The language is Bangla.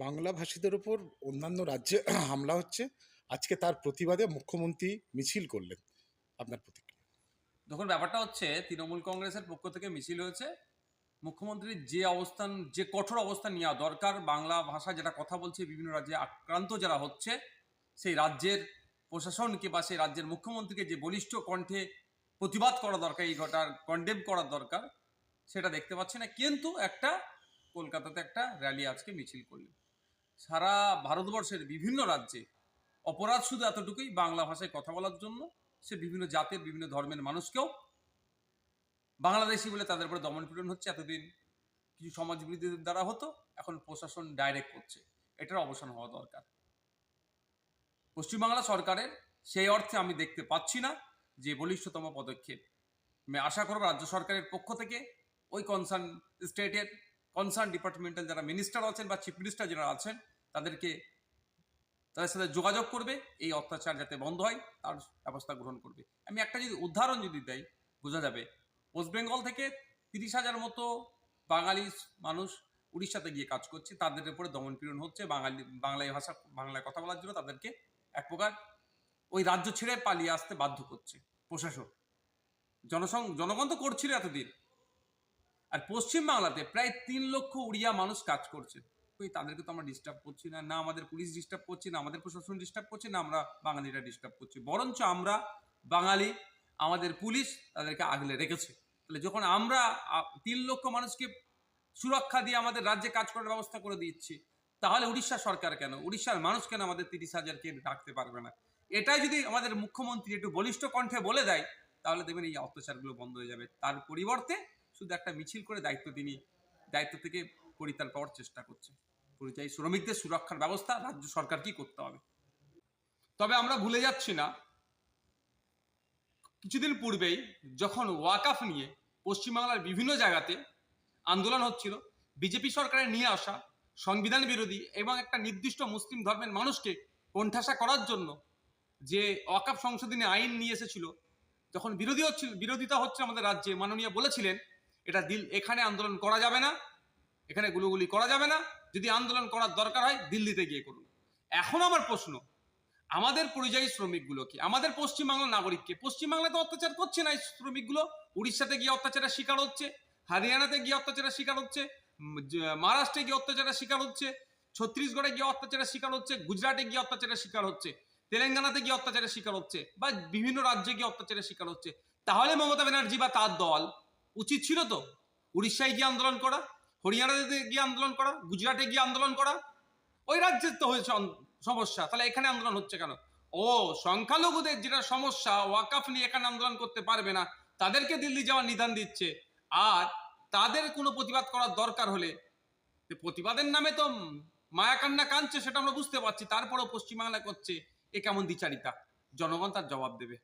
বাংলা ভাষীদের ওপর অন্যান্য রাজ্যে হামলা হচ্ছে, আজকে তার প্রতিবাদে মুখ্যমন্ত্রী মিছিল করলেন। আপনার প্রতিক্রিয়া? দেখুন, ব্যাপারটা হচ্ছে তৃণমূল কংগ্রেসের পক্ষ থেকে মিছিল হয়েছে। মুখ্যমন্ত্রীর যে অবস্থান, যে কঠোর অবস্থান নেওয়া দরকার, বাংলা ভাষা যেটা কথা বলছে, বিভিন্ন রাজ্যে আক্রান্ত যারা হচ্ছে, সেই রাজ্যের প্রশাসনকে বা সেই রাজ্যের মুখ্যমন্ত্রীকে যে বলিষ্ঠ কণ্ঠে প্রতিবাদ করা দরকার, এই ঘটার কন্ডেম করা দরকার, সেটা দেখতে পাচ্ছি না। কিন্তু একটা, কলকাতাতে একটা র্যালি আজকে মিছিল করলেন। সারা ভারতবর্ষের বিভিন্ন রাজ্যে অপরাধ শুধু এতটুকুই বাংলা ভাষায় কথা বলার জন্য, সে বিভিন্ন জাতের, বিভিন্ন ধর্মের মানুষকেও বাংলাদেশি বলে তাদের উপরে দমন পীড়ন হচ্ছে। এতদিন কিছু সমাজবিরোধীদের দ্বারা হতো, এখন প্রশাসন ডাইরেক্ট করছে। এটার অবসান হওয়া দরকার। পশ্চিমবাংলা সরকারের সেই অর্থে আমি দেখতে পাচ্ছি না যে বলিষ্ঠতম পদক্ষেপ। আমি আশা করব রাজ্য সরকারের পক্ষ থেকে ওই কনসার্ন স্টেটের কনসার্ন ডিপার্টমেন্টাল যারা মিনিস্টার আছেন বা চিফ মিনিস্টার যারা আছেন তাদেরকে তাদের সাথে যোগাযোগ করবে, এই অত্যাচার যাতে বন্ধ হয়, তার ব্যবস্থা গ্রহণ করবে। আমি একটা যদি উদাহরণ যদি দেই, বোঝা যাবে ওয়েস্ট বেঙ্গল থেকে তিরিশ হাজার মতো বাঙালি মানুষ উড়িষ্যাতে গিয়ে কাজ করছে, তাদের উপরে দমন পীড়ন হচ্ছে, বাঙালি বাংলায় ভাষা, বাংলায় কথা বলার জন্য তাদেরকে এক প্রকার ওই রাজ্য ছেড়ে পালিয়ে আসতে বাধ্য করছে প্রশাসক জনসং, জনগণ তো করছিল এতদিন। আর পশ্চিম বাংলাতে প্রায় তিন লক্ষ উড়িয়া মানুষ কাজ করছে। তাদেরকে তো আমরা ডিস্টার্ব করছি না। না আমাদের পুলিশ ডিস্টার্ব করছে, না আমাদের প্রশাসন ডিস্টার্ব করছে, না আমরা বাঙালিরা ডিস্টার্ব করছি। বরঞ্চ আমরা বাঙালি, আমাদের পুলিশ তাদেরকে আগলে রেখেছে। তাহলে যখন আমরা তিন লক্ষ মানুষকে সুরক্ষা দিয়ে আমাদের রাজ্যে কাজ করার ব্যবস্থা করে দিচ্ছি, তাহলে উড়িষ্যা সরকার কেন? উড়িষ্যার মানুষ কেন আমাদের তিরিশ হাজারকে রাখতে পারবে না? এটাই যদি আমাদের মুখ্যমন্ত্রী একটু বলিষ্ঠ কণ্ঠে বলে দেয়, তাহলে দেখবেন এই অত্যাচারগুলো বন্ধ হয়ে যাবে। তার পরিবর্তে শুধু একটা মিছিল করে দায়িত্ব তিনি, দায়িত্ব থেকে পরিত্রাণ পাওয়ার চেষ্টা করছে পরিযায়ী শ্রমিকদের সুরক্ষার ব্যবস্থা রাজ্য সরকার কি করতে হবে। তবে আমরা ভুলে যাচ্ছি না, কিছুদিন পূর্বেই যখন ওয়াকাফ নিয়ে পশ্চিমবাংলার বিভিন্ন জায়গাতে আন্দোলন হচ্ছিল, বিজেপি সরকারের নিয়ে আসা সংবিধান বিরোধী এবং একটা নির্দিষ্ট মুসলিম ধর্মের মানুষকে কোণঠাসা করার জন্য যে ওয়াকাফ সংশোধনী আইন নিয়ে এসেছিল, যখন বিরোধী হচ্ছিল, বিরোধিতা হচ্ছে আমাদের রাজ্যে, মাননীয় বলেছিলেন, এটা দিল, এখানে আন্দোলন করা যাবে না, এখানে গুলোগুলি করা যাবে না যদি আন্দোলন করার দরকার হয়, দিল্লিতে গিয়ে করুন। এখন আমার প্রশ্ন, আমাদের পরিযায়ী শ্রমিকগুলোকে আমাদের পশ্চিমবাংলার নাগরিককে? পশ্চিমবাংলাতে অত্যাচার করছে না এই শ্রমিকগুলো। উড়িষ্যাতে গিয়ে অত্যাচারের শিকার হচ্ছে, হরিয়ানাতে গিয়ে অত্যাচারের শিকার হচ্ছে মহারাষ্ট্রে গিয়ে অত্যাচারের শিকার হচ্ছে, ছত্তিশগড়ে গিয়ে অত্যাচারের শিকার হচ্ছে, গুজরাটে গিয়ে অত্যাচারের শিকার হচ্ছে, তেলেঙ্গানাতে গিয়ে অত্যাচারের শিকার হচ্ছে, বা বিভিন্ন রাজ্যে গিয়ে অত্যাচারের শিকার হচ্ছে। তাহলে মমতা ব্যানার্জি বা তার দল, উচিত ছিল তো উড়িষ্যায় গিয়ে আন্দোলন করা? হরিয়ানাতে গিয়ে আন্দোলন করা, গুজরাটে গিয়ে আন্দোলন করা, ওই রাজ্যের তো হয়েছে সমস্যা, তাহলে এখানে আন্দোলন হচ্ছে কেন? ও, সংখ্যালঘুদের যেটা সমস্যা, ওয়াকাফ নিয়ে এখানে আন্দোলন করতে পারবে না, তাদেরকে দিল্লি যাওয়ার নিদান দিচ্ছে, আর তাদের কোনো প্রতিবাদ করার দরকার হলে প্রতিবাদের নামে তো মায়াকান্না কাঁদছে সেটা আমরা বুঝতে পারছি, তারপরেও পশ্চিমবাংলা করছে, এ কেমন দ্বিচারিতা? জনগণ তার জবাব দেবে।